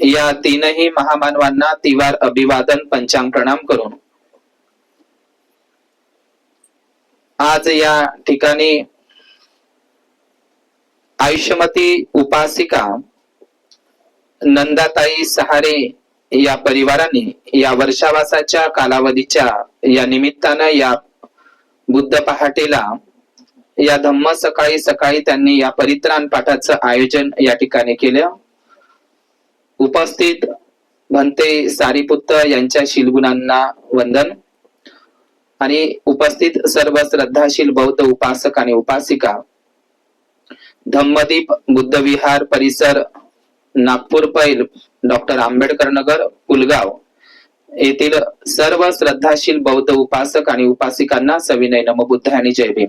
या तीनही महामानवांना तिवार अभिवादन पंचांग प्रणाम करून. आज या ठिकाणी आयुष्यमती उपासिका नंदाताई सहारे या परिवाराने या वर्षावासाच्या कालावधीच्या या निमित्तानं या बुद्ध पहाटेला या धम्म सकाळी सकाळी त्यांनी या परित्राण पाठाचं आयोजन या ठिकाणी केलं. उपस्थित भंते सारीपुत्र यांच्या शिलगुणांना वंदन. आणि उपस्थित सर्व श्रद्धाशील बौद्ध उपासक आणि उपासिका. धम्मदीप बुद्ध विहार परिसर नागपूर पैल डॉक्टर आंबेडकर नगर पुलगाव येथील सर्व श्रद्धाशील बौद्ध उपासक आणि उपासिकांना सविनय नमबुद्ध आणि जय भीम.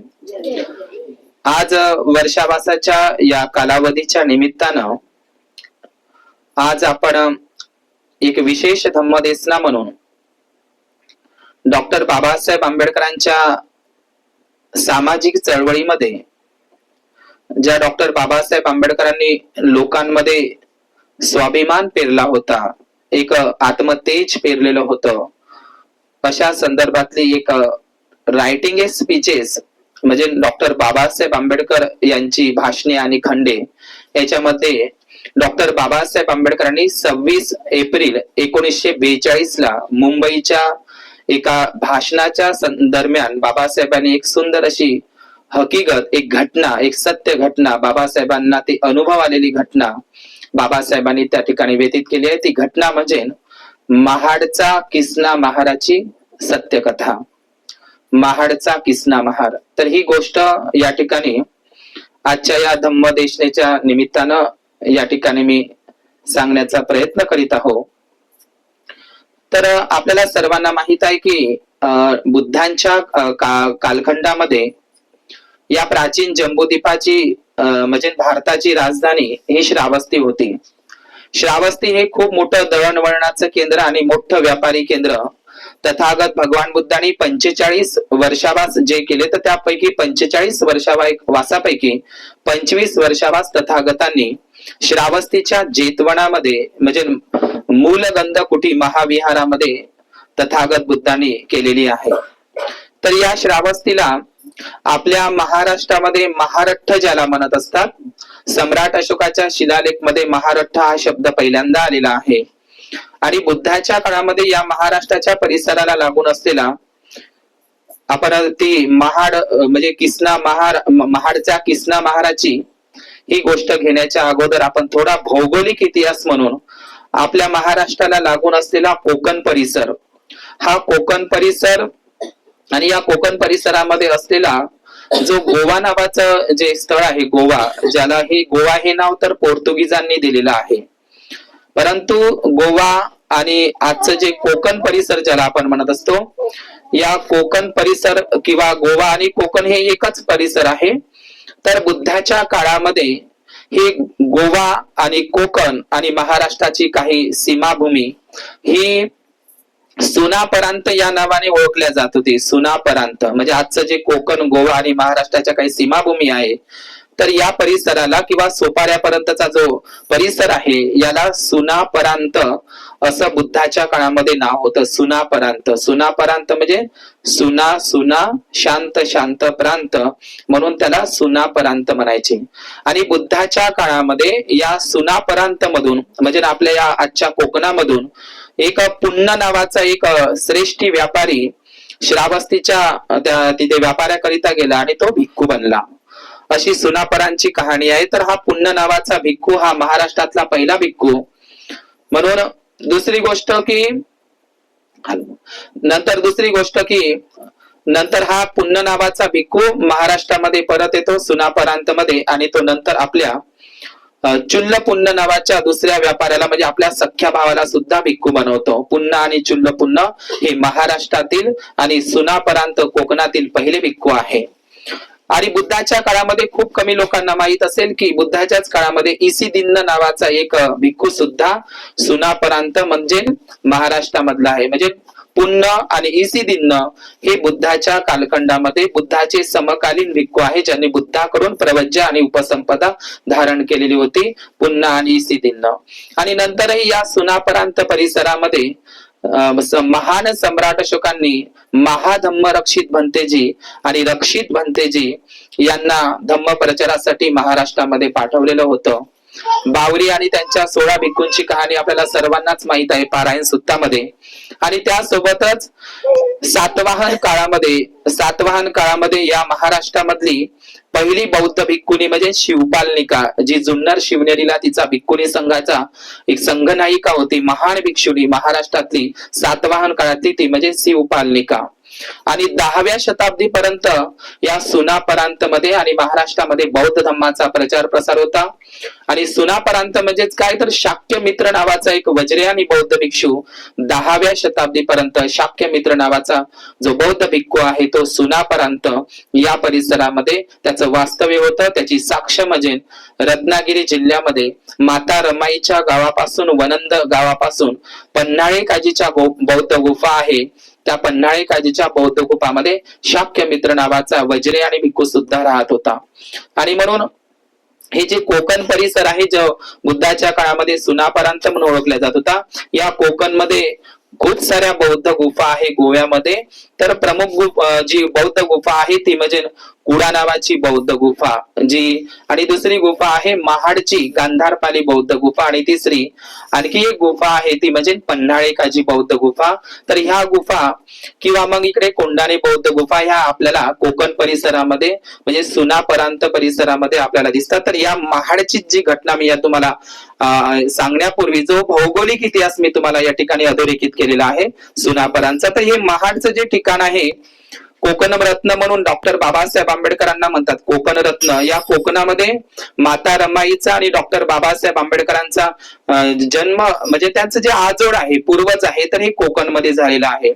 आज वर्षावासाच्या या कालावधीच्या निमित्तानं आज आपण एक विशेष धम्मदेसना म्हणून डॉक्टर बाबासाहेब आंबेडकरांच्या सामाजिक चळवळीमध्ये ज्या डॉक्टर बाबासाहेब आंबेडकरांनी लोकांमध्ये स्वाभिमान पेरला होता एक आत्मतेज पेरलेलं होतं अशा संदर्भातली एक रायटिंग ए स्पीचेस म्हणजे डॉक्टर बाबासाहेब आंबेडकर यांची भाषणे आणि खंडे याच्यामध्ये डॉक्टर बाबासाहेब आंबेडकरांनी सव्वीस एप्रिल एकोणीसशे बेचाळीस ला मुंबईच्या एका भाषणाच्या दरम्यान बाबासाहेबांनी एक सुंदर अशी हकीकत एक घटना एक सत्य घटना बाबासाहेबांना ती अनुभव आलेली घटना बाबासाहेबांनी त्या ठिकाणी व्यतीत केली आहे. ती घटना म्हणजे महाडचा किसना महाराची सत्यकथा. महाडचा किसना महार. तर ही गोष्ट या ठिकाणी आजच्या या धम्मदेशनेच्या निमित्तानं या ठिकाणी मी सांगण्याचा प्रयत्न करीत आहो. तर आपल्याला सर्वांना माहीत आहे की बुद्धांच्या का- कालखंडामध्ये या प्राचीन जम्बूद्वीपाची म्हणजे भारताची राजधानी ही श्रावस्ती होती. श्रावस्ती हे खूप मोठं दळणवळणाचं केंद्र आणि मोठं व्यापारी केंद्र. तथागत भगवान बुद्धांनी पंचेचाळीस वर्षावास जे केले तर त्यापैकी पंचेचाळीस वर्षावा वासापैकी पंचवीस वर्षावास तथागतांनी श्रावस्तीच्या जेतवनामध्ये म्हणजे मूलगंध कुटी महाविहारामध्ये तथागत बुद्धाने केलेली आहे. तर या श्रावस्तीला आपल्या महाराष्ट्रामध्ये महारठ्ठ ज्याला म्हणत असतात सम्राट अशोकाच्या शिलालेखमध्ये महारठ्ठ हा शब्द पहिल्यांदा आलेला आहे. आणि बुद्धाच्या काळामध्ये या महाराष्ट्राच्या परिसराला लागून असलेला आपण ती महाड म्हणजे किसना महार महाडच्या किसना महाराची ही गोष्ट घेण्याच्या अगोदर आपण थोडा भौगोलिक इतिहास म्हणून आपल्या महाराष्ट्राला लागून असलेला कोकण परिसर हा कोकण परिसर आणि या कोकण परिसरामध्ये असलेला जो गोवा नावाचं जे स्थळ आहे गोवा ज्याला हे गोवा हे नाव तर पोर्तुगीजांनी दिलेलं आहे. परंतु गोवा आणि आजचं जे कोकण परिसर ज्याला आपण म्हणत असतो या कोकण परिसर किंवा गोवा आणि कोकण हे एकच परिसर आहे. तर बुद्धाच्या काळामध्ये ही गोवा आणि कोकण आणि महाराष्ट्राची काही सीमाभूमी ही सुनापरांत या नावाने ओळखल्या जात होती. सुनापरांत. म्हणजे आजचं जे कोकण गोवा आणि महाराष्ट्राच्या काही सीमाभूमी आहे तर या परिसराला किंवा सोपाऱ्यापर्यंतचा जो परिसर आहे याला सुनापरांत असं बुद्धाच्या काळामध्ये नाव होतं सुनापरांत. सुनापरांत म्हणजे सुना सुना शांत शांत प्रांत म्हणून त्याला सुनापरांत म्हणायचे. आणि बुद्धाच्या काळामध्ये या सुनापरांत मधून म्हणजे आपल्या या आजच्या कोकणामधून एक पुन्हा नावाचा एक श्रेष्ठी व्यापारी श्रावस्तीच्या तिथे व्यापाऱ्याकरिता गेला आणि तो भिक्खू बनला. अशी सुनापरांची कहाणी आहे. तर हा पुण्य नावाचा भिक्खू हा महाराष्ट्रातला पहिला भिक्खू. म्हणून दुसरी गोष्ट की नंतर दुसरी गोष्ट की नंतर हा पुण्य नावाचा भिक्खू महाराष्ट्रामध्ये परत येतो सुनापरांत मध्ये आणि तो नंतर आपल्या चुल्ल पुन्न नावाच्या दुसऱ्या व्यापाऱ्याला म्हणजे आपल्या सख्या भावाला सुद्धा भिक्खू बनवतो. पुन्न आणि चुल्ल पुन्न हे महाराष्ट्रातील आणि सुनापरांत कोकणातील पहिले भिक्खू आहे. आणि बुद्धाच्या काळामध्ये खूप कमी लोकांना माहीत असेल की बुद्धाच्याच काळामध्ये इसी दिन्न नावाचा एक भिक्खू सुद्धा सुनापरांत म्हणजे महाराष्ट्रामधला आहे. म्हणजे पुन्न आणि इसी दिन्न हे बुद्धाच्या कालखंडामध्ये बुद्धाचे समकालीन भिक्खू आहे ज्यांनी बुद्धाकडून प्रवज्य आणि उपसंपदा धारण केलेली होती पुन्हा आणि इसी दिन्न. आणि नंतरही या सुनापरांत परिसरामध्ये महान सम्राट अशोकांनी महाधम्म रक्षित भंतेजी आणि रक्षित भंतेजी यांना धम्म प्रचारासाठी महाराष्ट्रामध्ये पाठवलेलं होतं. बावरी आणि त्यांच्या सोळा भिक्खूंची कहाणी आपल्याला सर्वांनाच माहीत आहे पारायण सुत्तामध्ये. आणि त्यासोबतच सातवाहन काळामध्ये सातवाहन काळामध्ये या महाराष्ट्रामधली पहिली बौद्ध भिक्कुनी म्हणजे शिवपालनिका जी जुन्नर शिवनेरीला तिचा भिक्कुनी संघाचा एक संघनायिका होती महान भिक्षुणी महाराष्ट्रातली सातवाहन काळातली ती म्हणजे शिवपालनिका. आणि दहाव्या शताब्दीपर्यंत या सुनापरांत मध्ये आणि महाराष्ट्रामध्ये बौद्ध धम्माचा प्रचार प्रसार होता. आणि सुनापरांत म्हणजेच काय? तर शाक्य मित्र नावाचा एक वज्रयानी बौद्ध भिक्षू दहाव्या शताब्दीपर्यंत शाक्य मित्र नावाचा जो बौद्ध भिक्खू आहे तो सुनापरांत या परिसरामध्ये त्याचं वास्तव्य होतं. त्याची साक्ष म्हणजे रत्नागिरी जिल्ह्यामध्ये माता रमाईच्या गावापासून वनंद गावापासून पन्हाळे काजीच्या बौद्ध गुफा आहे. त्या पन्हाळे काजीच्या बौद्ध गुपामध्ये शाक्य मित्र नावाचा वज्रे आणि भिक्खू सुद्धा राहत होता. आणि म्हणून हे जे कोकण परिसर आहे जो बुद्धाच्या काळामध्ये सुनापरांत म्हणून ओळखला जात होता या कोकणमध्ये खूप साऱ्या बौद्ध गुफा आहे गोव्यामध्ये. तर प्रमुख गुफ जी बौद्ध गुफा आहे ती म्हणजे कुडा नावाची बौद्ध गुफा जी आणि दुसरी गुफा आहे महाडची गांधारपाली बौद्ध गुफा आणि तिसरी आणखी एक गुफा आहे ती म्हणजे पन्हाळेकाची बौद्ध गुफा. तर ह्या गुफा किंवा मग इकडे कोंडाणे बौद्ध गुफा ह्या आपल्याला कोकण परिसरामध्ये म्हणजे सुनापरांत परिसरामध्ये आपल्याला दिसतात. तर या महाडची जी घटना मी या तुम्हाला सांगण्यापूर्वी जो भौगोलिक इतिहास मी तुम्हाला या ठिकाणी अधोरेखित केलेला आहे सुनापरांचा. तर हे महाडचं जे ठिकाण आहे कोकण रत्न म्हणून डॉक्टर बाबासाहेब आंबेडकरांना म्हणतात. कोकण रत्न या कोकणामध्ये माता रमाईचा आणि डॉक्टर बाबासाहेब आंबेडकरांचा जन्म म्हणजे त्यांचं जे आजोड आहे पूर्वज आहे तर हे कोकणमध्ये झालेलं आहे.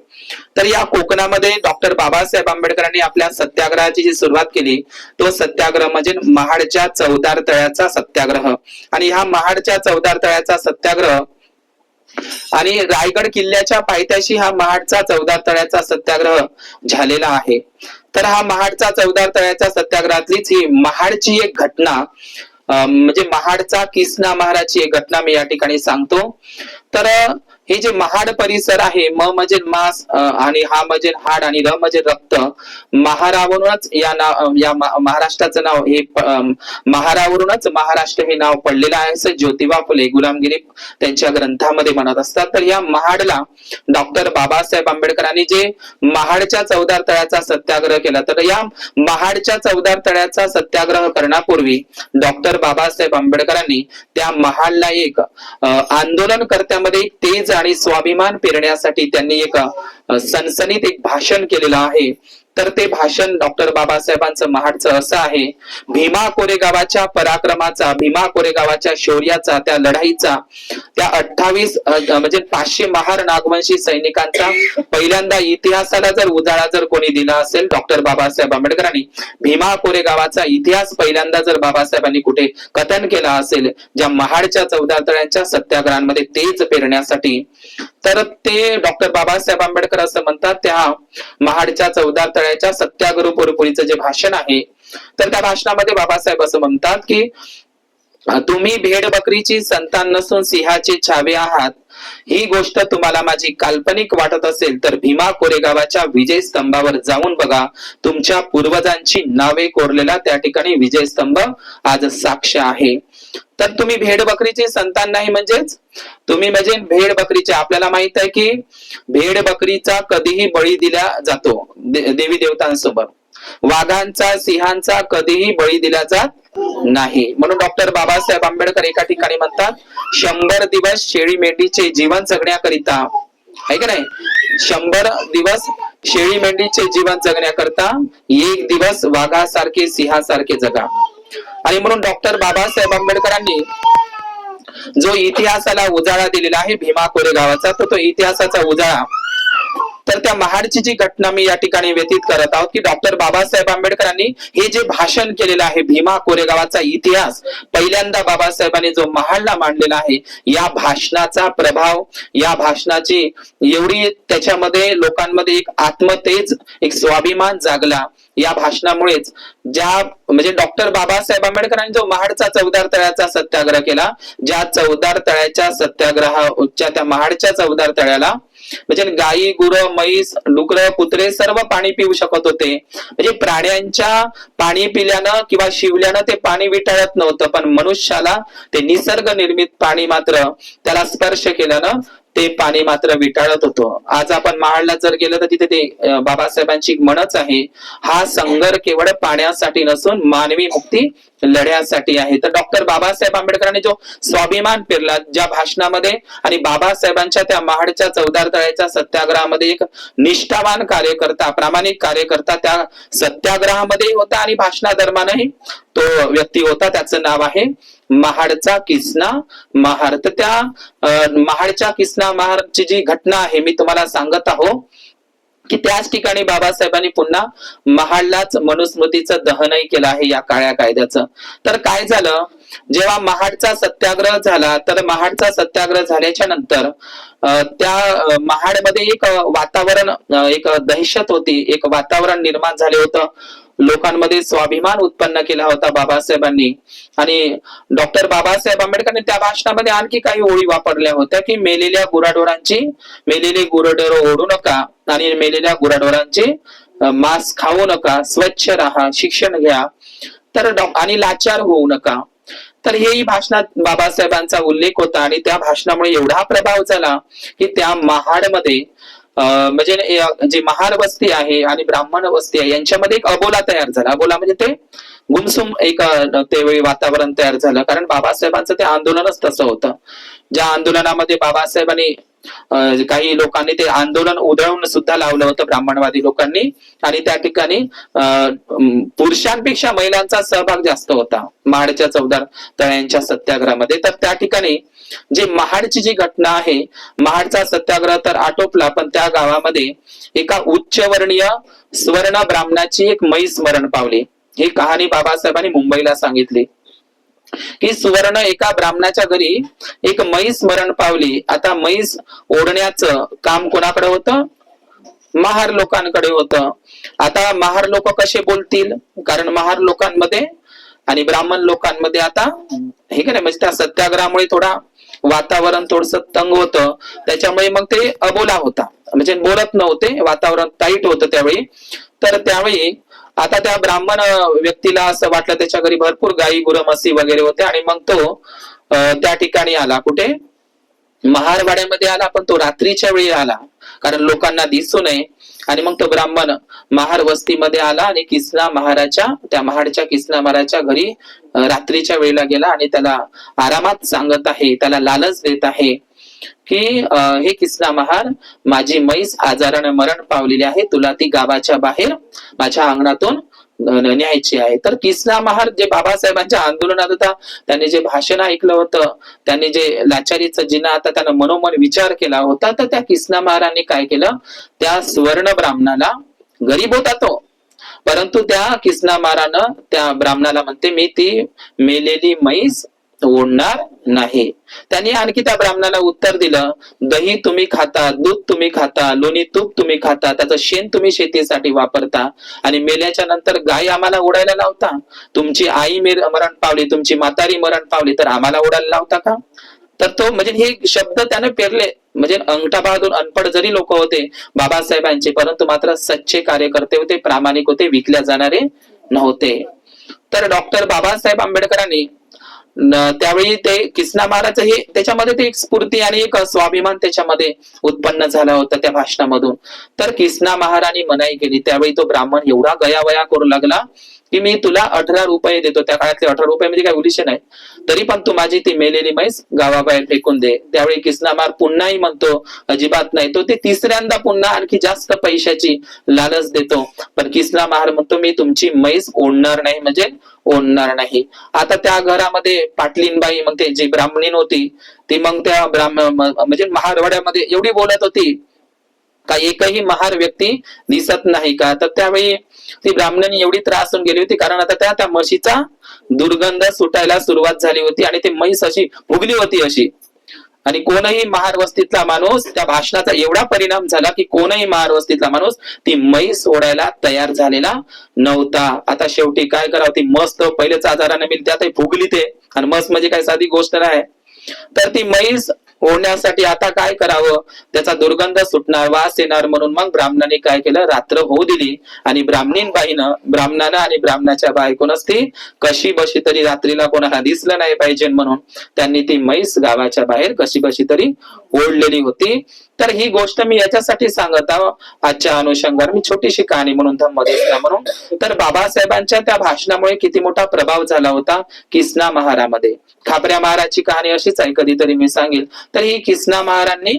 तर या कोकणामध्ये डॉक्टर बाबासाहेब आंबेडकरांनी आपल्या सत्याग्रहाची जी सुरुवात केली तो सत्याग्रह म्हणजे महाडच्या चौदार तळ्याचा सत्याग्रह. आणि ह्या महाडच्या चौदार तळ्याचा सत्याग्रह आणि रायगड किल्ल्याच्या पायथ्याशी हा महाडचा चौदार तळ्याचा सत्याग्रह झालेला आहे. तर हा महाडचा चौदार तळ्याच्या सत्याग्रहातलीच ही महाडची एक घटना अं, म्हणजे महाडचा किसना महाराजची एक घटना मी या ठिकाणी सांगतो. तर हे जे महाड परिसर आहे म म्हणजे मास आणि हा म्हणजे हाड आणि र म्हणजे रक्त महारावरूनच या नाव या महाराष्ट्राचं नाव हे महारावरूनच महाराष्ट्र हे नाव पडलेलं आहे असं ज्योतिबा फुले गुलामगिरी त्यांच्या ग्रंथामध्ये म्हणत असतात. तर या महाडला डॉक्टर बाबासाहेब आंबेडकरांनी जे महाडच्या चौदार तळ्याचा सत्याग्रह केला तर या महाडच्या चौदार तळ्याचा सत्याग्रह करण्यापूर्वी डॉक्टर बाबासाहेब आंबेडकरांनी त्या महाडला एक आंदोलनकर्त्यामध्ये तेज आणि स्वाभिमान पेरण्यासाठी त्यांनी एक सनसनीत एक भाषण केलेलं आहे. तर ते भाषण डॉक्टर बाबासाहेबांचं महाडचं असं आहे. भीमा कोरेगावाच्या पराक्रमाचा भीमा कोरेगावाच्या शौर्याचा त्या लढाईचा त्या अठ्ठावीस म्हणजे पाचशे महार नागवंशी सैनिकांचा पहिल्यांदा इतिहासाला जर उजाळा जर कोणी दिला असेल डॉक्टर बाबासाहेब आंबेडकरांनी भीमा कोरेगावाचा इतिहास पहिल्यांदा जर बाबासाहेबांनी कुठे कथन केला असेल ज्या महाडच्या चौदा तळ्यांच्या सत्याग्रहांमध्ये तेज पेरण्यासाठी तर ते डॉक्टर बाबासाहेब आंबेडकर असं म्हणतात त्या महाडच्या चौदा तळ्याच्या सत्याग्रह पुरपुरीचं जे भाषण आहे तर त्या भाषणामध्ये बाबासाहेब असं म्हणतात की तुम्ही भेड बकरीची संतान नसून सिंहाचे छावे आहात. ही गोष्ट तुम्हाला माझी काल्पनिक वाटत असेल तर भीमा कोरेगावाच्या विजय स्तंभावर जाऊन बघा. तुमच्या पूर्वजांची नावे कोरलेला त्या ठिकाणी विजय स्तंभ आज साक्ष आहे. तर तुम्ही भेड बकरीचे संतान नाही म्हणजेच? तुम्ही म्हणजे भेड बकरीचे आपल्याला माहीत आहे की भेड बकरीचा कधीही बळी दिला जातो दे- देवी देवतांसोबत. वाघांचा सिंहांचा कधीही बळी दिला जात नाही. म्हणून डॉक्टर बाबासाहेब आंबेडकर एका ठिकाणी म्हणतात शंभर दिवस शेळी मेंढीचे जीवन जगण्याकरिता. आहे का नाही? शंभर दिवस शेळी मेंढीचे जीवन जगण्याकरता एक दिवस वाघासारखे सिंहासारखे जगा. आणि म्हणून डॉक्टर बाबासाहेब आंबेडकरांनी जो इतिहासाला उजाळा दिलेला आहे भीमा कोरेगावाचा तर तो इतिहासाचा उजाळा तर त्या महाडची जी घटना मी या ठिकाणी व्यतीत करत आहोत की डॉक्टर बाबासाहेब आंबेडकरांनी हे जे भाषण केलेलं आहे भीमा कोरेगावाचा इतिहास पहिल्यांदा बाबासाहेबांनी जो महाडला मांडलेला आहे या भाषणाचा प्रभाव या भाषणाची एवढी त्याच्यामध्ये लोकांमध्ये एक आत्मतेज एक स्वाभिमान जागला. या भाषणामुळेच ज्या म्हणजे डॉक्टर बाबासाहेब आंबेडकरांनी जो महाडचा चौदार तळ्याचा सत्याग्रह केला ज्या चौदार तळ्याच्या सत्याग्रहाच्या त्या महाडच्या चौदार तळ्याला म्हणजे गायी गुर म्हैस डुकर कुत्रे सर्व पाणी पिऊ शकत होते. म्हणजे प्राण्यांच्या पाणी पिल्यानं किंवा शिवल्यानं ते पाणी विटाळत नव्हतं पण मनुष्याला ते निसर्ग निर्मित पाणी मात्र त्याला स्पर्श केल्यानं ते पाणी मात्र विटाळत होतं. आज आपण महाडला जर गेलं तर तिथे ते बाबासाहेबांची म्हणच आहे हा संघर केवळ पाण्यासाठी नसून मानवी मुक्ती लढ्यासाठी आहे. तर डॉक्टर बाबासाहेब आंबेडकरांनी जो स्वाभिमान पेरला ज्या भाषणामध्ये आणि बाबासाहेबांच्या त्या महाडच्या चौदार तळ्याच्या सत्याग्रहामध्ये एक निष्ठावान कार्यकर्ता प्रामाणिक कार्यकर्ता त्या सत्याग्रहामध्येही होता आणि भाषणादरम्यानही तो व्यक्ती होता. त्याचं नाव आहे महाडचा किसना महार. तर त्या महाडच्या किसना महारची जी घटना आहे मी तुम्हाला सांगत आहो. की त्याच ठिकाणी बाबासाहेबांनी पुन्हा महाडलाच मनुस्मृतीचं दहनही केलं आहे या काळ्या कायद्याचं. तर काय झालं? जेव्हा महाडचा सत्याग्रह झाला तर महाडचा सत्याग्रह झाल्याच्यानंतर अं, त्या महाडमध्ये एक वातावरण एक दहशत होती एक वातावरण निर्माण झाले होतं. लोकांमध्ये स्वाभिमान उत्पन्न केला होता बाबासाहेबांनी. आणि डॉक्टर बाबासाहेब आंबेडकरांनी त्या भाषणामध्ये आणखी काही ओळी वापरल्या होत्या की मेलेल्या गुराढोरांची मेलेली गुराढोर ओढू नका आणि मेलेल्या गुराढोरांचे मांस खाऊ नका स्वच्छ राहा शिक्षण घ्या. तर आणि लाचार होऊ नका. तर हेही भाषणात बाबासाहेबांचा उल्लेख होता आणि त्या भाषणामुळे एवढा प्रभाव झाला की त्या महाडमध्ये म्हणजे जे जी महार वस्ती आहे आणि ब्राह्मण वस्ती आहे यांच्यामध्ये एक अबोला तयार झाला. अबोला म्हणजे ते गुमसुम एक तेवेळी त्यावेळी वातावरण तयार झालं. कारण बाबासाहेबांचं ते आंदोलनच तसं होतं. ज्या आंदोलनामध्ये बाबासाहेबांनी काही लोकांनी ते आंदोलन उधळून सुद्धा लावलं होतं ब्राह्मणवादी लोकांनी. आणि त्या ठिकाणी अं, पुरुषांपेक्षा महिलांचा सहभाग जास्त होता. महाडच्या चौदार तळ्यांच्या सत्याग्रहामध्ये. तर त्या ठिकाणी जी महाडची जी घटना आहे महाडचा सत्याग्रह तर आटोपला पण त्या गावामध्ये एका उच्चवर्णीय स्वर्ण ब्राह्मणाची एक मै स्मरण पावली. ही कहाणी बाबासाहेबांनी मुंबईला सांगितली. की सुवर्ण एका ब्राह्मणाच्या घरी एक म्हैस मरण पावली. आता म्हैस ओढण्याचं काम कोणाकडे होतं? महार लोकांकडे होतं. आता महार लोक कसे बोलतील? कारण महार लोकांमध्ये आणि ब्राह्मण लोकांमध्ये आता हे का नाही? म्हणजे त्या सत्याग्रहामुळे थोडा वातावरण थोडस तंग होतं. त्याच्यामुळे मग ते अबोला होता. म्हणजे बोलत नव्हते वातावरण टाईट होतं त्यावेळी. तर त्यावेळी आता त्या ब्राह्मण व्यक्तीला असं वाटलं त्याच्या घरी भरपूर गाई गुरं म्हशी वगैरे होते आणि मग तो त्या ठिकाणी आला. कुठे? महारवाड्यामध्ये आला पण तो रात्रीच्या वेळी आला. कारण लोकांना दिसू नये. आणि मग तो ब्राह्मण महार वस्तीमध्ये आला आणि किसना महाराच्या त्या महाडच्या किसना महाराच्या घरी रात्रीच्या वेळेला गेला आणि त्याला आरामात सांगत आहे त्याला लालच देत आहे. की हे किसना महार माझी म्हैस आजाराने मरण पावलेली आहे तुला ती गावाच्या बाहेर माझ्या अंगणातून न्यायची आहे. तर किसना महार जे बाबासाहेबांच्या आंदोलनात होता त्यांनी जे भाषण ऐकलं होतं त्यांनी जे लाचारीचं जिना आता त्यानं मनोमन विचार केला होता तर त्या किसना महारांनी काय केलं? त्या सुवर्ण ब्राह्मणाला गरीब होता तो. परंतु त्या किसना महारानं त्या ब्राह्मणाला म्हणते मी ती मेलेली म्हैस ओढणार नाही. त्यांनी आणखी त्या ब्राह्मणाला उत्तर दिलं दही तुम्ही खाता दूध तुम्ही खाता लोणी तूप तुम्ही खाता त्याचं शेण तुम्ही शेतीसाठी वापरता आणि मेल्याच्या नंतर गाय आम्हाला ओढायला लावता. तुमची आई मेर- मरण पावली तुमची म्हातारी मरण पावली तर आम्हाला ओढायला लावता का? तर तो म्हणजे हे शब्द त्याने पेरले. म्हणजे अंगठा बहादूर अनपड जरी लोक होते बाबासाहेबांचे परंतु मात्र सच्चे कार्यकर्ते होते प्रामाणिक होते विकल्या जाणारे नव्हते. तर डॉक्टर बाबासाहेब आंबेडकरांनी त्यावेळी ते किसना महाराज हे त्याच्यामध्ये ते एक स्फूर्ती आणि एक स्वाभिमान त्याच्यामध्ये उत्पन्न झाला होता त्या भाषणामधून. तर किसना महाराणी मनाई केली. त्यावेळी तो ब्राह्मण एवढा गयावया करू लागला की मी तुला अठरा रुपये देतो. त्या काळातले अठरा रुपये म्हणजे काय उलिशन आहे तरी पण तू माझी ती मेलेली म्हैस गावाबाहेर फेकून दे. त्यावेळी किसनामार पुन्हाही म्हणतो अजिबात नाही. तो ते तिसऱ्यांदा पुन्हा आणखी जास्त पैशाची लालच देतो. पण किसना महार म्हणतो मी तुमची म्हैस ओढणार नाही. म्हणजे ओढणार नाही. आता त्या घरामध्ये पाटलीनबाई मग ते जी ब्राह्मणीन होती ती मग त्या ब्राह्मण म्हणजे महारवाड्यामध्ये एवढी बोलत होती का एकही महार व्यक्ती दिसत नाही का? तर त्यावेळी ती ब्राह्मणांनी एवढी त्रास होऊन गेली होती. कारण आता त्या त्या म्हशीचा दुर्गंध सुटायला सुरुवात झाली होती आणि ती म्हैस अशी फुगली होती अशी. आणि कोणही महार वस्तीतला माणूस त्या भाषणाचा एवढा परिणाम झाला की कोणही महार वस्तीतला माणूस ती म्हैस सोडायला तयार झालेला नव्हता. आता शेवटी काय करावं? ती मस्त पहिलेच आजाराने मिळते आता फुगली ते. आणि मस्त म्हणजे काय साधी गोष्ट नाही. तर ती म्हैस होण्यासाठी आता काय करावं? त्याचा दुर्गंध सुटणार वास येणार म्हणून मग ब्राह्मणाने काय केलं? रात्र होऊ दिली. आणि ब्राह्मणीन बाईनं ब्राह्मणानं आणि ब्राह्मणाच्या बायकोनच ती कशी बशी तरी रात्रीला कोणाला दिसलं नाही पाहिजे म्हणून त्यांनी ती म्हैस गावाच्या बाहेर कशी बशी तरी ओढलेली होती. तर ही गोष्ट मी याच्यासाठी सांगत आहोत आजच्या अनुषंगाने मी छोटीशी कहाणी म्हणून धम्मदेसला म्हणून. तर बाबासाहेबांच्या त्या भाषणामुळे किती मोठा प्रभाव झाला होता किसना महारामध्ये. खापऱ्या महाराजची कहाणी अशीच आहे कधीतरी मी सांगेल. तर ही किसना महारांनी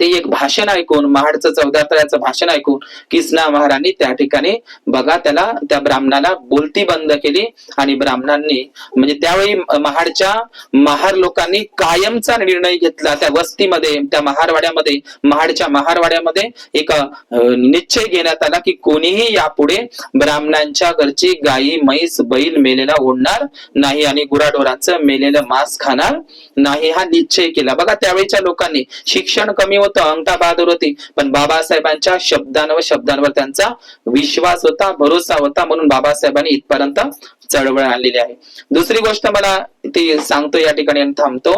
ते एक भाषण ऐकून महाडचं चौदा तळ्याचं भाषण ऐकून किसना महाराणी त्या ठिकाणी बघा त्याला त्या ब्राह्मणाला बोलती बंद केली. आणि ब्राह्मणांनी म्हणजे त्यावेळी महाडच्या महार लोकांनी कायमचा निर्णय घेतला. त्या वस्तीमध्ये त्या महारवाड्यामध्ये महाडच्या महारवाड्यामध्ये एक निश्चय घेण्यात आला की कोणीही यापुढे ब्राह्मणांच्या घरची गायी म्हैस बैल मेलेला ओढणार नाही आणि गुराढोरांचं मेलेलं मांस खाणार नाही. हा निश्चय केला. बघा त्यावेळीच्या लोकांनी शिक्षण कमी होतं अंगठा बहादूर होती. पण बाबासाहेबांच्या शब्दांवर शब्दांवर त्यांचा विश्वास होता भरोसा होता म्हणून बाबासाहेबांनी इथपर्यंत चळवळ आणलेली आहे. दुसरी गोष्ट मला ती सांगतो या ठिकाणी थांबतो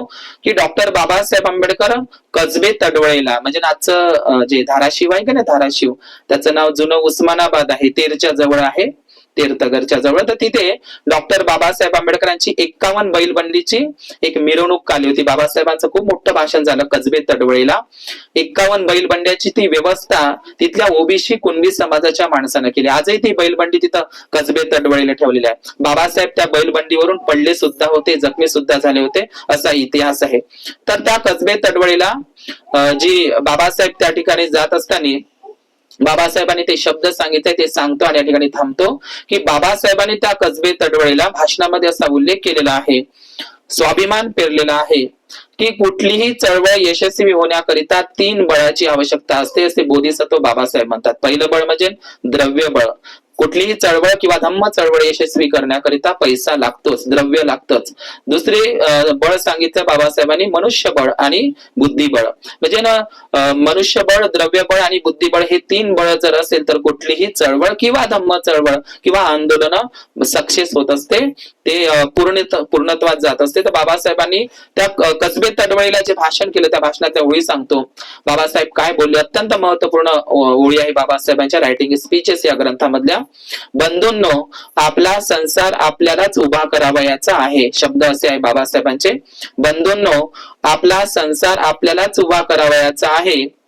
की डॉक्टर बाबासाहेब आंबेडकर कसबे तडवळेला म्हणजे आजचं जे धाराशिव आहे का ना धाराशिव त्याचं नाव जुनं उस्मानाबाद आहे तेरच्या जवळ आहे. तीर्थगरच्या जवळ तर तिथे डॉक्टर बाबासाहेब आंबेडकरांची एक्कावन्न बैलबंडीची एक मिरवणूक आली होती. बाबासाहेबांचं खूप मोठं भाषण झालं कसबे तडवळीला. एक्कावन्न बैलबंड्याची ती व्यवस्था तिथल्या ओबीसी कुणबी समाजाच्या माणसानं केली. आजही ती बैलबंडी तिथं कसबे तडवळीला ठेवलेली आहे. बाबासाहेब त्या बैलबंडीवरून पडले सुद्धा होते जखमी सुद्धा झाले होते असा इतिहास आहे. तर त्या कसबे तडवळीला जी बाबासाहेब त्या ठिकाणी जात असताना बाबासाहेबांनी ते शब्द सांगितले ते सांगतो आणि या ठिकाणी थांबतो की बाबासाहेबांनी त्या कसबे तडवळीला भाषणामध्ये असा उल्लेख केलेला आहे. स्वाभिमान पेरलेला आहे की कुठलीही चळवळ यशस्वी होण्याकरिता तीन बळाची आवश्यकता असते असे बोधिसत्व बाबासाहेब म्हणतात. पहिलं बळ म्हणजे द्रव्य बळ कुठलीही चळवळ किंवा धम्म चळवळ यशस्वी करण्याकरिता पैसा लागतोच द्रव्य लागतच. दुसरे बळ सांगितलं बाबासाहेबांनी मनुष्यबळ आणि बुद्धिबळ. म्हणजे ना मनुष्यबळ द्रव्यबळ आणि बुद्धिबळ हे तीन बळ जर असेल तर कुठलीही चळवळ किंवा धम्म चळवळ किंवा आंदोलन सक्सेस होत असते. ते पूर्णत पूर्णत्वात जात असते. तर बाबासाहेबांनी त्या क- कसबे तडवळीला जे भाषण केलं त्या भाषणातल्या ओळी सांगतो. बाबासाहेब काय बोलले? अत्यंत महत्त्वपूर्ण ओळी आहे बाबासाहेबांच्या रायटिंग स्पीचेस या ग्रंथामधल्या. बंधूंनो आपला संसार आपल्यालाच उभा करावयाचा आहे शब्द असे आहे बाबासाहेबांचे. बंधूंनो आपला संसार आपल्यालाच उभा करावयाचा आहे.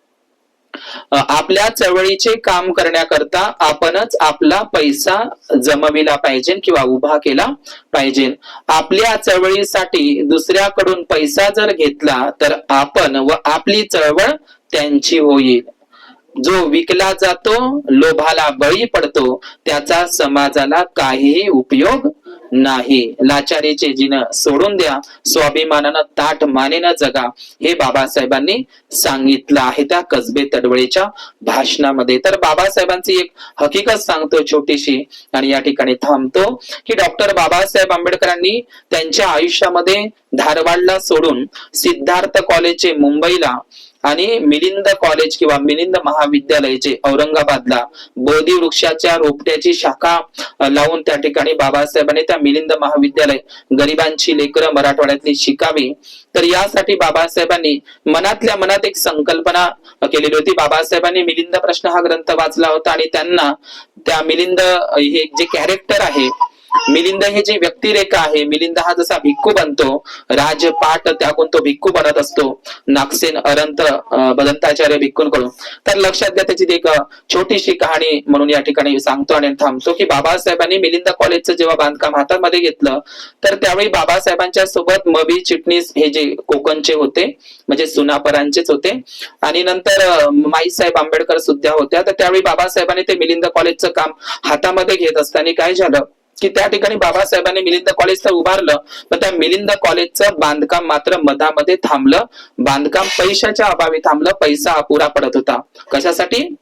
आपल्या चळवळीचे काम करण्याकरता आपणच आपला पैसा जमविला पाहिजे किंवा उभा केला पाहिजे. आपल्या चळवळीसाठी दुसऱ्याकडून पैसा जर घेतला तर आपण व आपली चळवळ त्यांची होईल. जो विकला जातो लोभाला बळी पडतो त्याचा समाजाला काहीही उपयोग नाही. लाचारीचे जिन सोडून द्या स्वाभिमानानं ताट मानेनं जगा हे बाबासाहेबांनी सांगितलं आहे त्या कसबे तडवळीच्या भाषणामध्ये. तर बाबासाहेबांची एक हकीकत सांगतो छोटीशी आणि या ठिकाणी थांबतो की डॉक्टर बाबासाहेब आंबेडकरांनी त्यांच्या आयुष्यामध्ये धारवाडला सोडून सिद्धार्थ कॉलेजचे मुंबईला आणि मिलिंद कॉलेज किंवा मिलिंद महाविद्यालय जे औरंगाबादला बोधी वृक्षाच्या रोपट्याची शाखा लावून त्या ठिकाणी बाबासाहेबांनी त्या मिलिंद महाविद्यालय गरिबांची लेकरं मराठवाड्यातली शिकावी. तर यासाठी बाबासाहेबांनी मनातल्या मनात एक संकल्पना केलेली होती. बाबासाहेबांनी मिलिंद प्रश्न हा ग्रंथ वाचला होता आणि त्यांना त्या मिलिंद हे जे कॅरेक्टर आहे मिलिंद हे जी व्यक्तिरेखा आहे मिलिंद हा जसा भिक्खू बनतो राजपाट त्याकून तो भिक्खू बनत असतो नागसेन अरंत बदंताचार्य भिक्खूंकडून. तर लक्षात घ्या त्याची ती एक छोटीशी कहाणी म्हणून या ठिकाणी सांगतो आणि थांबतो की बाबासाहेबांनी मिलिंद कॉलेजचं जेव्हा बांधकाम हातामध्ये घेतलं तर त्यावेळी बाबासाहेबांच्या सोबत मबी चिटणीस हे जे कोकणचे होते म्हणजे सुनापरांचेच होते. आणि नंतर माईसाहेब आंबेडकर सुद्धा होत्या. तर त्यावेळी बाबासाहेबांनी ते मिलिंद कॉलेजचं काम हातामध्ये घेत असताना काय झालं? की त्या ठिकाणी बाबासाहेबांनी मिलिंद कॉलेज तर उभारलं. पण त्या मिलिंद कॉलेजचं बांधकाम मात्र मधामध्ये थांबलं. बांधकाम पैशाच्या अभावी थांबलं. पैसा अपुरा पडत होता. कशासाठी?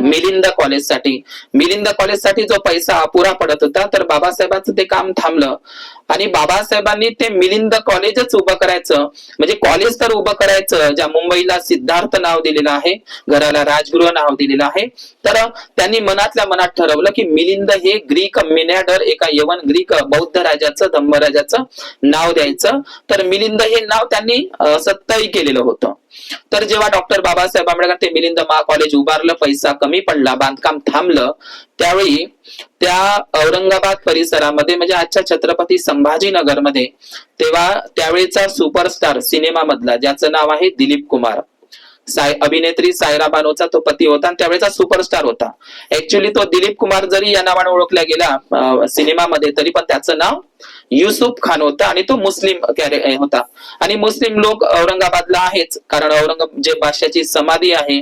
मिलिंद कॉलेजसाठी मिलिंद कॉलेजसाठी जो पैसा अपुरा पडत होता तर बाबासाहेबांचं ते काम थांबलं. आणि बाबासाहेबांनी ते मिलिंद कॉलेजच उभं करायचं. म्हणजे कॉलेज तर उभं करायचं ज्या मुंबईला सिद्धार्थ नाव दिलेलं आहे घराला राजगृह नाव दिलेलं आहे. तर त्यांनी मनातल्या मनात ठरवलं की मिलिंद हे ग्रीक मिनॅडर एका यवन ग्रीक बौद्ध राजाचं धम्मराजाचं नाव द्यायचं. तर मिलिंद हे नाव त्यांनी अं, सत्ताही केलेलं होतं. तर जेव्हा डॉक्टर बाबासाहेब आंबेडकर ते मिलिंद मा कॉलेज उभारलं पैसा कमी पडला बांधकाम थांबलं त्यावेळी त्या औरंगाबाद परिसरामध्ये म्हणजे आजच्या छत्रपती संभाजीनगरमध्ये तेव्हा त्यावेळेचा सुपरस्टार सिनेमा मधला ज्याचं नाव आहे दिलीप कुमार. साय अभिनेत्री सायरा बानोचा तो पती होता आणि त्यावेळेचा सुपरस्टार होता. ऍक्च्युली तो दिलीप कुमार जरी या नावाने ओळखला गेला सिनेमामध्ये तरी पण त्याचं नाव युसुफ खान होता आणि तो मुस्लिम कॅरे होता. आणि मुस्लिम लोक औरंगाबादला आहेच कारण औरंगजेब बादशाची समाधी आहे.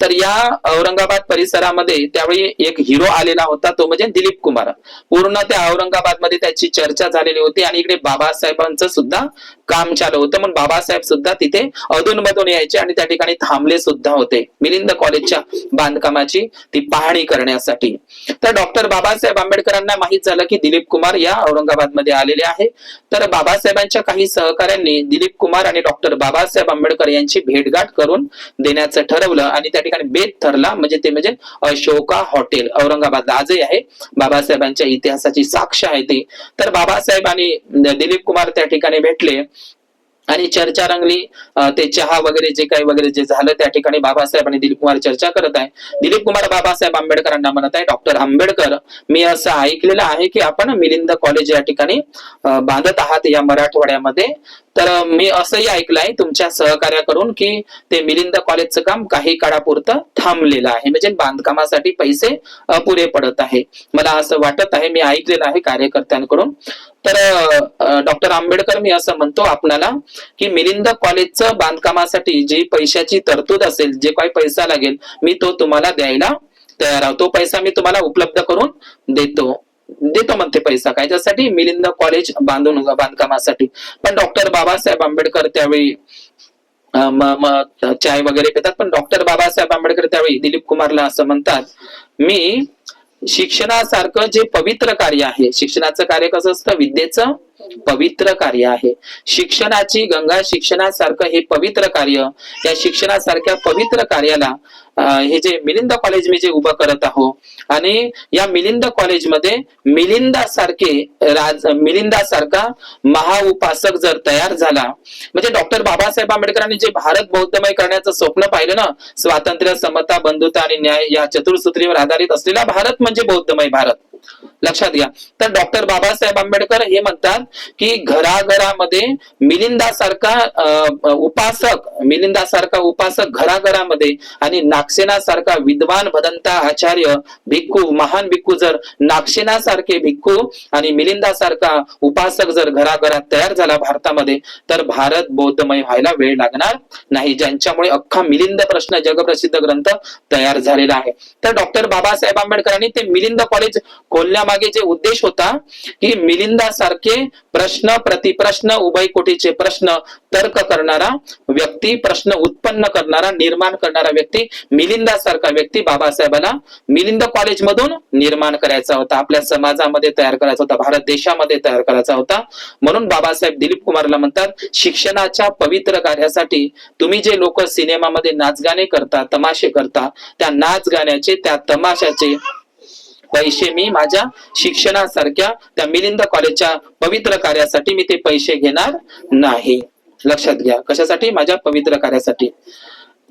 तर या औरंगाबाद परिसरामध्ये त्यावेळी एक हिरो आलेला होता तो म्हणजे दिलीप कुमार. पूर्ण त्या औरंगाबादमध्ये त्याची चर्चा झालेली होती आणि इकडे बाबासाहेबांचं सुद्धा काम चालू होतं. म्हणून बाबासाहेब सुद्धा तिथे अधूनमधून यायचे आणि त्या ठिकाणी थांबले सुद्धा होते. मिलिंद कॉलेजच्या बांधकामाची ती पाहणी करण्यासाठी. तर डॉक्टर बाबासाहेब आंबेडकरांना माहीत झालं की दिलीप कुमार या औरंगाबादमध्ये आलेले आहे. तर बाबासाहेबांच्या काही सहकाऱ्यांनी दिलीप कुमार आणि डॉक्टर बाबासाहेब आंबेडकर यांची भेटगाठ करून देण्याचं ठरवलं आणि त्या ठिकाणी बेत ठरला. म्हणजे ते म्हणजे अशोका हॉटेल औरंगाबादला आजही आहे. बाबासाहेबांच्या इतिहासाची साक्ष आहे ती. तर बाबासाहेब आणि दिलीप कुमार त्या ठिकाणी भेटले. आणि चर्चा रंगली ते चहा वगैरे जे काही वगैरे जे झालं त्या ठिकाणी बाबासाहेब आणि दिलीप कुमार चर्चा करत आहे. दिलीप कुमार बाबासाहेब आंबेडकरांना म्हणत आहे डॉक्टर आंबेडकर मी असं ऐकलेलं आहे की आपण मिलिंद कॉलेज या ठिकाणी बांधत आहात या मराठवाड्यामध्ये. तर मी असंही ऐकलं आहे तुमच्या सहकार्याकडून की ते मिलिंद कॉलेजचं काम काही काळापुरतं थांबलेलं आहे. म्हणजे बांधकामासाठी पैसे अपुरे पडत आहे. मला असं वाटत आहे मी ऐकलेलं आहे कार्यकर्त्यांकडून. तर डॉक्टर आंबेडकर मी असं म्हणतो आपणाला की मिलिंद कॉलेजचं बांधकामासाठी जी पैशाची तरतूद असेल जे काही पैसा लागेल मी तो तुम्हाला द्यायला तयार आहोत तो पैसा मी तुम्हाला उपलब्ध करून देतो. देतो म्हणते पैसा. काय? त्यासाठी मिलिंद कॉलेज बांधून बांधकामासाठी. पण डॉक्टर बाबासाहेब आंबेडकर त्यावेळी चाय वगैरे पितात. पण डॉक्टर बाबासाहेब आंबेडकर त्यावेळी दिलीप कुमारला असं म्हणतात मी शिक्षणासारखं जे पवित्र कार्य आहे शिक्षणाचं कार्य कसं असतं? विद्येचं पवित्र कार्य आहे. शिक्षणाची गंगा शिक्षणासारखं हे पवित्र कार्य या शिक्षणासारख्या पवित्र कार्याला हे जे मिलिंद कॉलेज मी जे उभं करत आहो आणि या मिलिंद कॉलेजमध्ये मिलिंदासारखे राज मिलिंदासारखा महाउपासक जर तयार झाला म्हणजे डॉक्टर बाबासाहेब आंबेडकरांनी जे भारत बौद्धमय करण्याचं स्वप्न पाहिलं ना स्वातंत्र्य समता बंधुता आणि न्याय या चतुर्सूत्रीवर आधारित असलेला भारत म्हणजे बौद्धमय भारत. लक्षात घ्या. तर डॉक्टर बाबासाहेब आंबेडकर हे म्हणतात की घराघरामध्ये मिलिंदासारखा उपासक मिलिंदासारखा उपासक घराघरामध्ये आणि नागसेनासारखा विद्वान भदंता आचार्य भिक्खू महान भिक्खू जर नागसेनासारखे भिक्खू आणि मिलिंदासारखा उपासक जर घराघरात तयार झाला भारतामध्ये तर भारत बौद्धमय व्हायला वेळ लागणार नाही. ज्यांच्यामुळे अख्खा मिलिंद प्रश्न जगप्रसिद्ध ग्रंथ तयार झालेला आहे. तर डॉक्टर बाबासाहेब आंबेडकरांनी ते मिलिंद कॉलेज बोलण्यामागे जे उद्देश होता की मिलिंदासारखे प्रश्न प्रतिप्रश्न उभय कोटीचे प्रश्न तर्क करणारा व्यक्ती प्रश्न उत्पन्न करणारा निर्माण करणारा व्यक्ती मिलिंदासारखा व्यक्ती बाबासाहेबांना मिलिंद कॉलेज मधून निर्माण करायचा होता. आपल्या समाजामध्ये तयार करायचा होता भारत देशामध्ये तयार करायचा होता. म्हणून बाबासाहेब दिलीप कुमारला म्हणतात शिक्षणाच्या पवित्र कार्यासाठी तुम्ही जे लोक सिनेमामध्ये नाचगाणे करता तमाशे करता त्या नाच गाण्याचे त्या तमाशाचे पैसे मी माझ्या शिक्षणासारख्या त्या मिलिंद कॉलेजच्या पवित्र कार्यासाठी मी ते पैसे घेणार नाही. लक्षात घ्या कशासाठी? माझ्या पवित्र कार्यासाठी.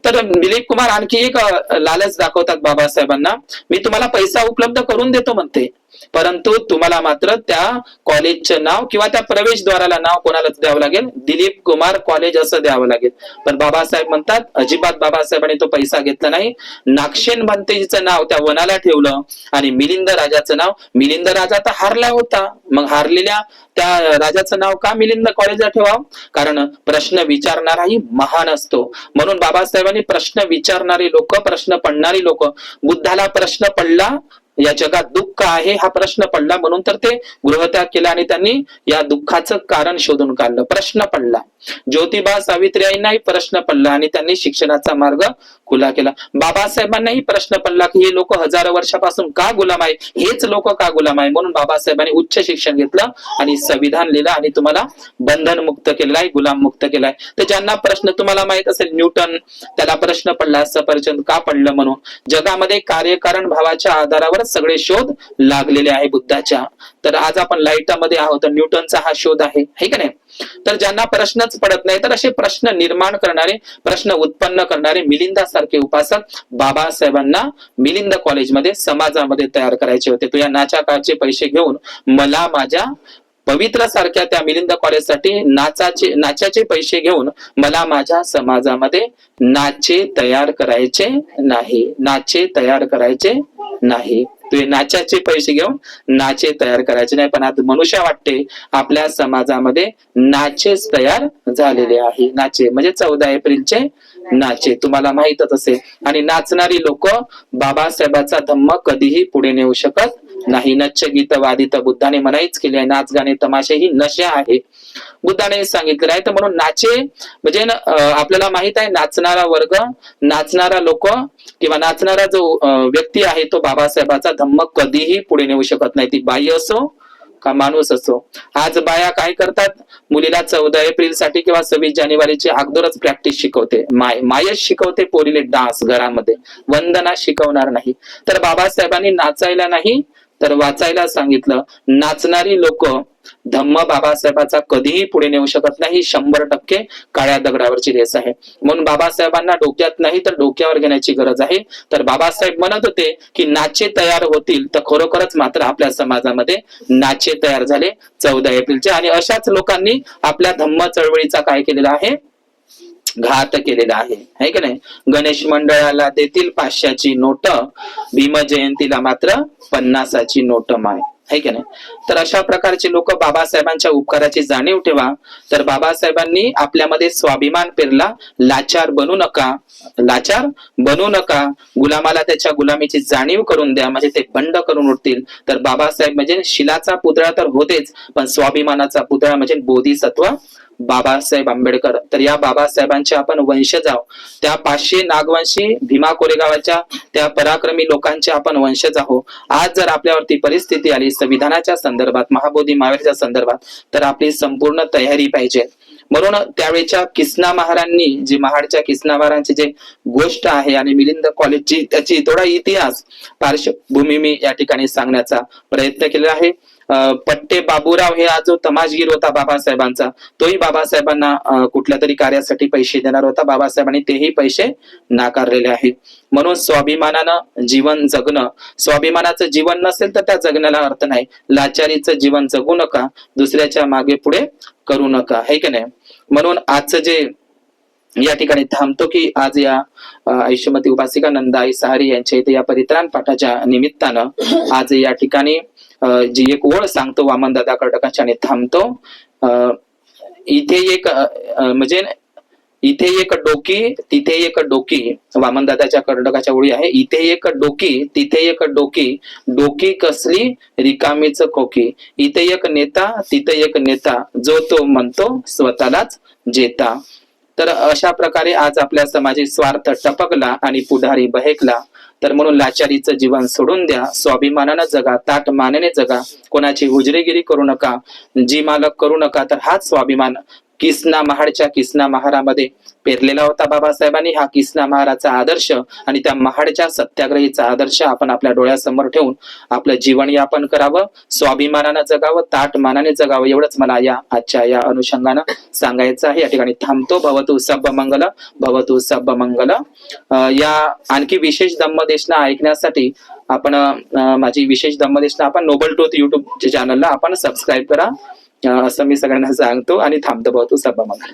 तर दिलीप कुमार आणखी एक लालच दाखवतात बाबासाहेबांना. मी तुम्हाला पैसा उपलब्ध करून देतो म्हणते. परंतु तुम्हाला मात्र त्या कॉलेजचं नाव किंवा त्या प्रवेशद्वाराला नाव कोणालाच द्यावं लागेल? दिलीप कुमार कॉलेज असं द्यावं लागेल. पण बाबासाहेब म्हणतात अजिबात बाबासाहेबांनी तो पैसा घेतला नाही. नागशेन भंतेजीचं नाव त्या वनाला ठेवलं आणि मिलिंद राजाचं नाव मिलिंद राजा तर हारला होता. मग हारलेल्या त्या राजाचं नाव का मिलिंद कॉलेजला ठेवावं? कारण प्रश्न विचारणाराही महान असतो. म्हणून बाबासाहेबांनी प्रश्न विचारणारी लोक प्रश्न पडणारी लोक बुद्धाला प्रश्न पडला या जगात दुःख आहे हा प्रश्न पडला म्हणून तर ते गृहत्याग केला आणि त्यांनी या दुःखाचं कारण शोधून काढलं. प्रश्न पडला. ज्योतिबा सावित्री आईंनाही प्रश्न पडला आणि त्यांनी शिक्षणाचा मार्ग खुला केला. बाबासाहेबांनाही प्रश्न पडला की हे लोक हजारो वर्षापासून का गुलाम आहे? हेच लोक का गुलाम आहे? म्हणून बाबासाहेबांनी उच्च शिक्षण घेतलं आणि संविधान लिहिलं आणि तुम्हाला बंधन मुक्त केलं आहे गुलाम मुक्त केलाय तर ज्यांना प्रश्न तुम्हाला माहीत असेल न्यूटन त्याला प्रश्न पडला सफरचंद का पडलं म्हणून? जगामध्ये कार्यकारण भावाच्या आधारावर सगळे शोध लागलेले आहे बुद्धाच्या. तर आज आपण लाईटामध्ये आहोत न्यूटनचा हा शोध आहे है का नाही? तर ज्यांना प्रश्नच पडत नाही तर असे प्रश्न निर्माण करणारे प्रश्न उत्पन्न करणारे मिलिंदा सारखे उपासक बाबासाहेबांना मिलिंद कॉलेजमध्ये समाजामध्ये तयार करायचे होते. तुझ्या या पैसे घेऊन मला माझ्या पवित्र सारख्या त्या मिलिंद कॉलेजसाठी नाचाचे नाचाचे पैसे घेऊन मला माझ्या समाजामध्ये नाचे तयार करायचे नाही नाचे तयार करायचे नाही. ते नाचाचे पैसे घेऊन नाचे तयार करायचे नाही पण आता मनुष्य वाटते आपल्या समाजामध्ये नाचेच तयार झालेले आहे. नाचे म्हणजे चौदा एप्रिलचे नाचे तुम्हाला माहीतच असेल. आणि नाचणारी लोक बाबासाहेबाचा धम्म कधीही पुढे नेऊ शकत नाही नच्च गीत वादित बुद्धाने मनाईच केली आहे. नाच गाणे तमाशे ही नशा आहे. बुद्धाने सांगितलेलं आहे. तर म्हणून नाचे म्हणजे आपल्याला माहीत आहे नाचणारा वर्ग नाचणारा लोक किंवा नाचणारा जो व्यक्ती आहे तो बाबासाहेबाचा धम्म कधीही पुढे नेऊ शकत नाही. ती बाई असो का माणूस असो. आज बाया काय करतात? मुलीला चौदा एप्रिलसाठी किंवा सव्वीस जानेवारीची अगोदरच प्रॅक्टिस शिकवते. माय मायच शिकवते पोरीले डान्स घरामध्ये. वंदना शिकवणार नाही. तर बाबासाहेबांनी नाचायला नाही तर वाचायला सांगितलं नाचणारी लोक धम्म बाबासाहेबाचा कधीही पुढे नेऊ शकत नाही शंभर टक्के काळ्या दगडावरची रेस आहे. म्हणून बाबासाहेबांना डोक्यात नाही तर डोक्यावर घेण्याची गरज आहे. तर बाबासाहेब म्हणत होते की नाचे तयार होतील तर खरोखरच मात्र आपल्या समाजामध्ये नाचे तयार झाले चौदा एप्रिलचे. आणि अशाच लोकांनी आपल्या धम्म चळवळीचा काय केलेला आहे? घात केलेला आहे. है की नाही? गणेश मंडळाला देतील पाचशेची नोट भीम जयंतीला मात्र पन्नासाची नोट माय. है की नाही? तर अशा प्रकारचे लोक बाबासाहेबांच्या उपकाराची जाणीव ठेवा. तर बाबासाहेबांनी आपल्यामध्ये स्वाभिमान पेरला. लाचार बनू नका. लाचार बनू नका. गुलामाला त्याच्या गुलामीची जाणीव करून द्या. म्हणजे ते बंड करून उठतील. तर बाबासाहेब म्हणजे शिलाचा पुतळा तर होतेच पण स्वाभिमानाचा पुतळा म्हणजे बोधिसत्व बाबासाहेब आंबेडकर. तर या बाबासाहेबांचे आपण वंशज आहोत. त्या पाचशे नागवंशी भीमा कोरेगावाच्या त्या पराक्रमी लोकांचे आपण वंशज आहोत. आज जर आपल्यावरती परिस्थिती आली संविधानाच्या संदर्भात महाबोधी महावीरच्या संदर्भात तर आपली संपूर्ण तयारी पाहिजे. म्हणून त्यावेळेच्या किसना महारांनी जी महाडच्या किसना महारांची जे गोष्ट आहे आणि मिलिंद कॉलेजची त्याची थोडा इतिहास पार्श्वभूमी मी या ठिकाणी सांगण्याचा प्रयत्न केला आहे. पट्टे बाबूराव हे हा जो तमाशगीर होता बाबासाहेबांचा तोही बाबासाहेबांना कुठल्या तरी कार्यासाठी पैसे देणार होता. बाबासाहेबांनी तेही पैसे नाकारलेले आहेत. म्हणून स्वाभिमानानं जीवन जगणं स्वाभिमानाचं जीवन नसेल तर त्या जगण्याला अर्थ नाही. लाचारीचं जीवन जगू नका दुसऱ्याच्या मागे पुढे करू नका. है की नाही? म्हणून आजचं जे या ठिकाणी थांबतो की आज या आयुष्यमती उपासिका नंदाई सहारी यांच्या इथे या परित्राण पाठाच्या निमित्तानं आज या ठिकाणी जी एक ओळ सांगतो वामन दादा कर्टकाच्या थांबतो. इथे एक म्हणजे इथे एक डोकी तिथे एक डोकी वामन दादाच्या कर्टकाच्या ओळी आहे. इथे एक डोकी तिथे एक डोकी डोकी कसली? रिकामीच खोकी. इथे एक नेता तिथे एक नेता जो तो म्हणतो स्वतःलाच जेता. तर अशा प्रकारे आज आपल्या समाजी स्वार्थ टपकला आणि पुढारी बहेकला. तर म्हणून लाचारीचं जीवन सोडून द्या. स्वाभिमानानं जगा ताट मानेने जगा. कोणाची हुजरेगिरी करू नका जी मालक करू नका तर हाच स्वाभिमान. किसना महाडच्या किसना महारामध्ये पेरलेला होता बाबासाहेबांनी. हा किसना महाराचा आदर्श आणि त्या महाडच्या सत्याग्रहीचा आदर्श आपण आपल्या डोळ्यासमोर ठेवून आपलं जीवन यापन करावं स्वाभिमानानं जगावं ताट मानाने जगावं एवढंच मला या आजच्या या अनुषंगानं सांगायचं आहे. या ठिकाणी थांबतो. भवतु सब मंगल भवतु सब मंगल अं, या आणखी विशेष धम्मदेशना ऐकण्यासाठी आपण माझी विशेष धम्मदेशना आपण नोबल टोथ युट्यूब चॅनलला आपण सबस्क्राईब करा. असं मी सगळ्यांना सांगतो आणि थांबतो भाऊ तू सभा मग.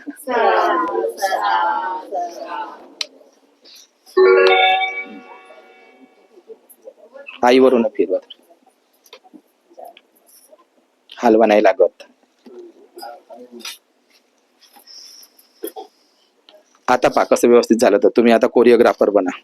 आईवरून फिरवत हलवा नाही लागत. आता पा कसं व्यवस्थित झालं तर तुम्ही आता कोरिओग्राफर बना.